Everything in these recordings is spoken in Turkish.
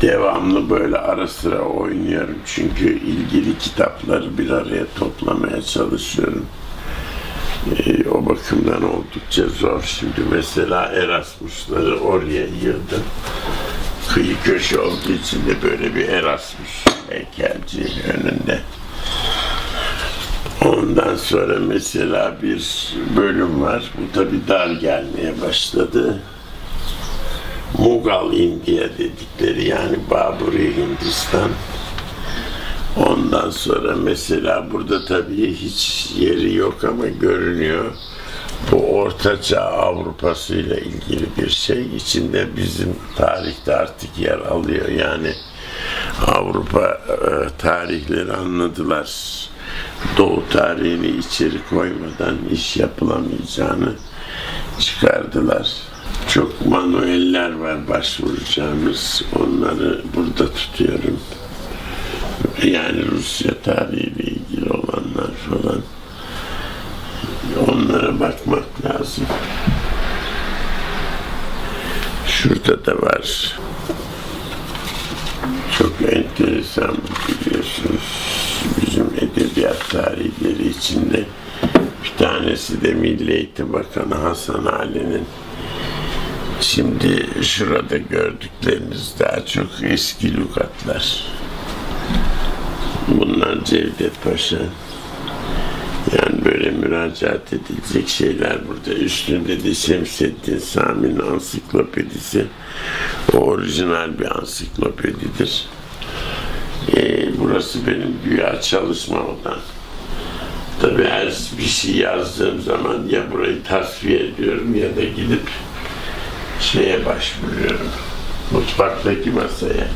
devamlı böyle ara sıra oynuyorum. Çünkü ilgili kitapları bir araya toplamaya çalışıyorum. Ee, o bakımdan oldukça zor. Şimdi mesela Erasmus'ları oraya yığdım. Kıyı köşe olduğu için de böyle bir Erasmus heykelci önünde. Ondan sonra mesela bir bölüm var. Bu tabi dar gelmeye başladı. Mughal India dedikleri yani Baburi Hindistan. Ondan sonra mesela burada tabii hiç yeri yok ama görünüyor. Bu Ortaçağ Avrupası ile ilgili bir şey. içinde bizim tarihte artık yer alıyor. Yani Avrupa e, tarihleri anladılar. Doğu tarihini içeri koymadan iş yapılamayacağını çıkardılar. Çok manueller var başvuracağımız. Onları burada tutuyorum. Yani Rusya tarihiyle ilgili olanlar falan. Onlara bakmak lazım. Şurada da var. Çok enteresan biliyorsunuz. Bizim edebiyat tarihleri içinde bir tanesi de Milli Eğitim Bakanı Hasan Ali'nin Şimdi şurada gördükleriniz daha çok eski lügatlar. Bunlar Cevdet Paşa. Yani böyle müracaat edilecek şeyler burada. Üstünde de Şemseddin Sami'nin ansiklopedisi. O orijinal bir ansiklopedidir. Ee, burası benim güya çalışma odam. Tabii her bir şey yazdığım zaman ya burayı tasfiye ediyorum ya da gidip şeye başvuruyorum. Mutfaktaki masaya.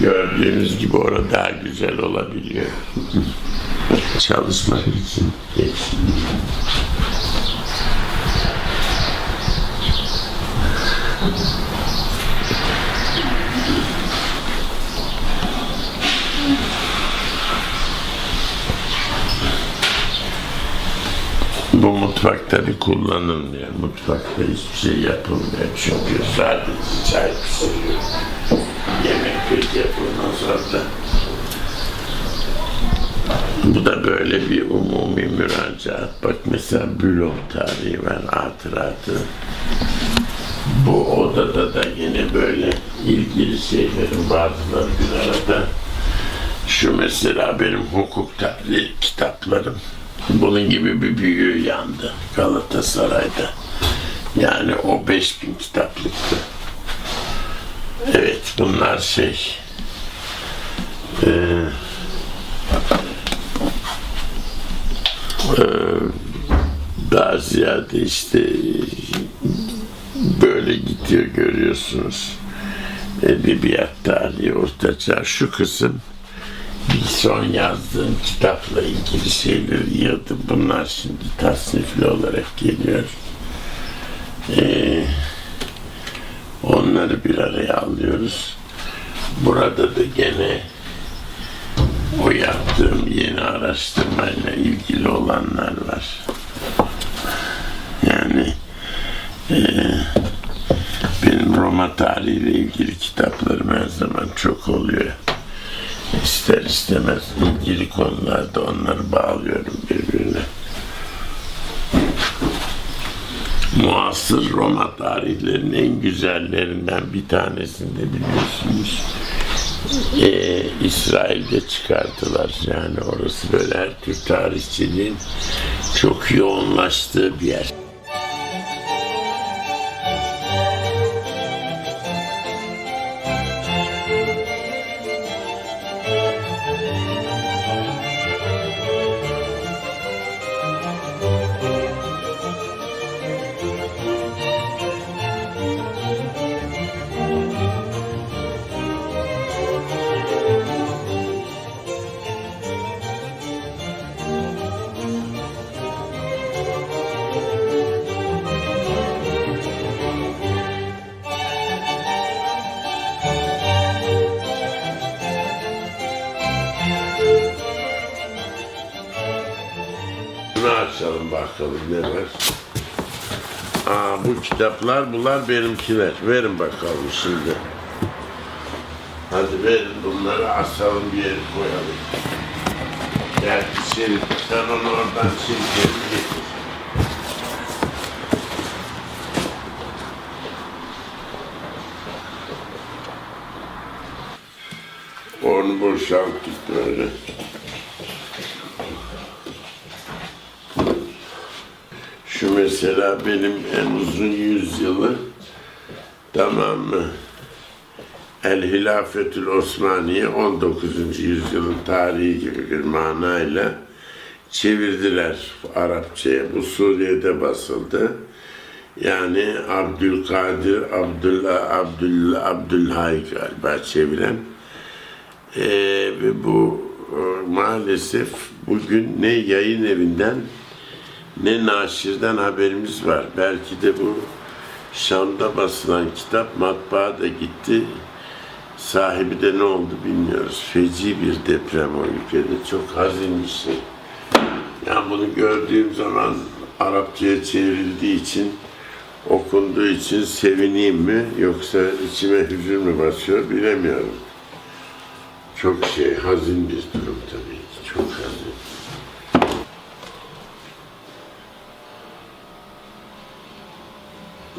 Gördüğünüz gibi orada daha güzel olabiliyor. Çalışmak için geç. Bu mutfakta bir kullanılmıyor. Mutfakta hiçbir şey yapılmıyor. Çünkü sadece çay pişiriyor. Yemek yapılmaz orada. Bu da böyle bir umumi müracaat. Bak mesela Bülov tarihi var, hatıratı. Bu odada da yine böyle ilgili şeylerin bazıları bir arada. Şu mesela benim hukuk tahlil kitaplarım. Bunun gibi bir büyüğü yandı Galatasaray'da. Yani o 5000 kitaplıktı. Evet bunlar şey eee eee, daha ziyade işte böyle gidiyor görüyorsunuz. Edebiyat tarihi ortaçağ şu kısım son yazdığım kitapla ilgili şeyleri yığdım. Bunlar şimdi tasnifli olarak geliyor. Ee, onları bir araya alıyoruz. Burada da gene o yaptığım yeni araştırmayla ilgili olanlar var. Yani eee, benim Roma tarihiyle ilgili kitaplarım her zaman çok oluyor ister istemez ilgili konularda onları bağlıyorum birbirine. Muasır Roma tarihlerinin en güzellerinden bir tanesini de biliyorsunuz. Ee, İsrail'de çıkardılar. Yani orası böyle her tür tarihçiliğin çok yoğunlaştığı bir yer. Bakalım ne var. Aa bu kitaplar bunlar benimkiler. Verin bakalım şimdi. Hadi verin bunları asalım bir yere koyalım. Gel Şerif sen onu oradan çek geri. Onu boşalttık böyle. Şu mesela benim en uzun yüzyılı tamam mı? El Hilafetül Osmaniye 19. yüzyılın tarihi gibi bir manayla çevirdiler Arapçaya. Bu Suriye'de basıldı. Yani Abdülkadir, Abdullah, Abdullah, Abdülhay galiba çeviren. Ee, bu e, maalesef bugün ne yayın evinden ne naşirden haberimiz var. Belki de bu Şam'da basılan kitap matbaa da gitti. Sahibi de ne oldu bilmiyoruz. Feci bir deprem o ülkede. Çok hazin bir şey. Yani bunu gördüğüm zaman Arapçaya çevrildiği için okunduğu için sevineyim mi yoksa içime hüzün mü basıyor bilemiyorum. Çok şey hazin bir durum tabii ki. Çok hazin.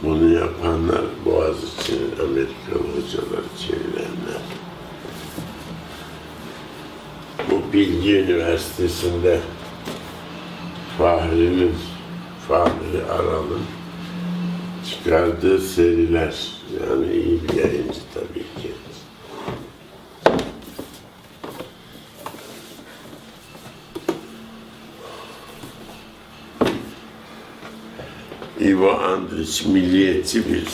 Bunu yapanlar Boğaziçi'nin Amerikalı hocaları çevirenler. Bu Bilgi Üniversitesi'nde Fahri'nin, Fahri Aral'ın çıkardığı seriler. Yani iyi bir yayıncı tabii ki. Ivo Andrić milliyetçi bir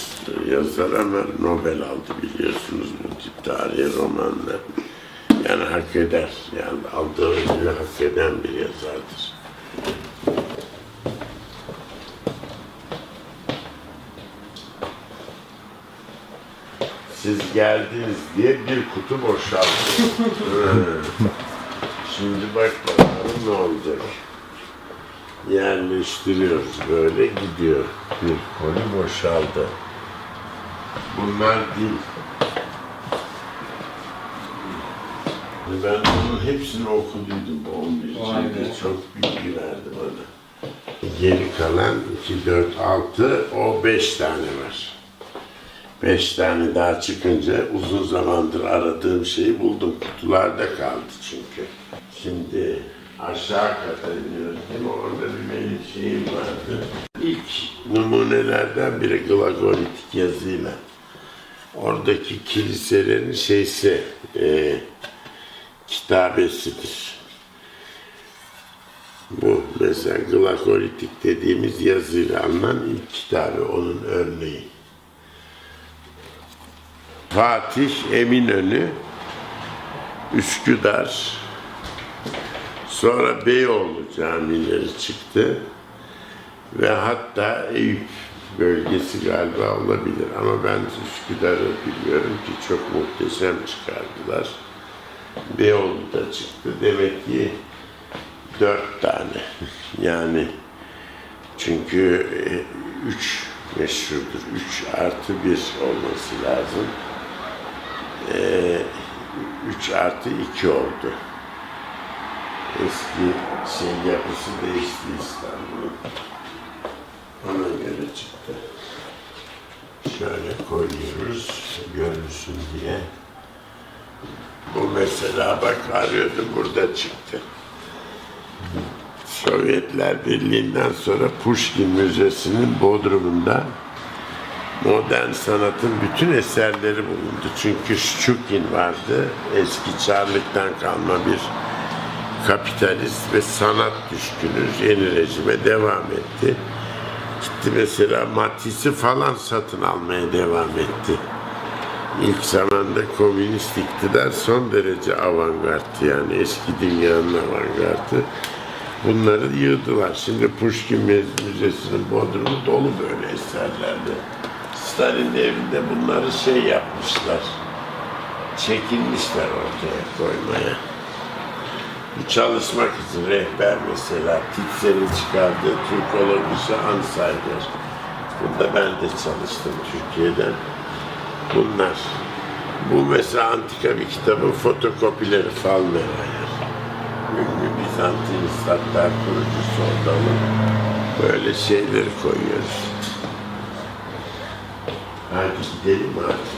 yazar ama Nobel aldı biliyorsunuz bu tarihi romanla. Yani hak eder. Yani aldığı ödülü hak eden bir yazardır. Siz geldiniz diye bir kutu boşalttım. Hı. Şimdi bak bakalım ne olacak yerleştiriyoruz. Böyle gidiyor. Bir koli boşaldı. Bunlar değil. Ben bunun hepsini okuduydum bu 11 Vay cilde. be. Çok bilgi verdi bana. Geri kalan 2, 4, 6, o 5 tane var. 5 tane daha çıkınca uzun zamandır aradığım şeyi buldum. Kutularda kaldı çünkü. Şimdi aşağı kata iniyoruz değil mi? Orada bir benim şeyim vardı. İlk numunelerden biri glagolitik yazıyla. Oradaki kiliselerin şeysi, e, kitabesidir. Bu mesela glagolitik dediğimiz yazıyla alınan ilk kitabı, onun örneği. Fatih Eminönü, Üsküdar, sonra Beyoğlu camileri çıktı ve hatta Eyüp bölgesi galiba olabilir ama ben Üsküdar'ı biliyorum ki çok muhteşem çıkardılar. Beyoğlu da çıktı. Demek ki dört tane. Yani çünkü e, üç meşhurdur. Üç artı bir olması lazım. Ee, üç artı iki oldu. Eski şey yapısı değişti İstanbul'un. Ona göre çıktı. Şöyle koyuyoruz, görünsün diye. Bu mesela bak arıyordu, burada çıktı. Sovyetler Birliği'nden sonra Pushkin Müzesi'nin Bodrum'unda modern sanatın bütün eserleri bulundu. Çünkü Şukin vardı, eski Çarlık'tan kalma bir kapitalist ve sanat düşkünü yeni rejime devam etti. Gitti mesela Matisse'i falan satın almaya devam etti. İlk zamanda komünist iktidar son derece avantgardtı yani eski dünyanın avantgardı. Bunları yığdılar. Şimdi Pushkin Müzesi'nin bodrumu dolu böyle eserlerle. Stalin evinde bunları şey yapmışlar. Çekinmişler ortaya koymaya. Çalışmak için rehber mesela. Titsel'in çıkardığı Türkologisi Ansider. Bunda ben de çalıştım Türkiye'den. Bunlar. Bu mesela antika bir kitabın fotokopileri Falmera'ya. Ünlü Bizantin statlar kurucusu adamın böyle şeyleri koyuyoruz. Hadi gidelim artık.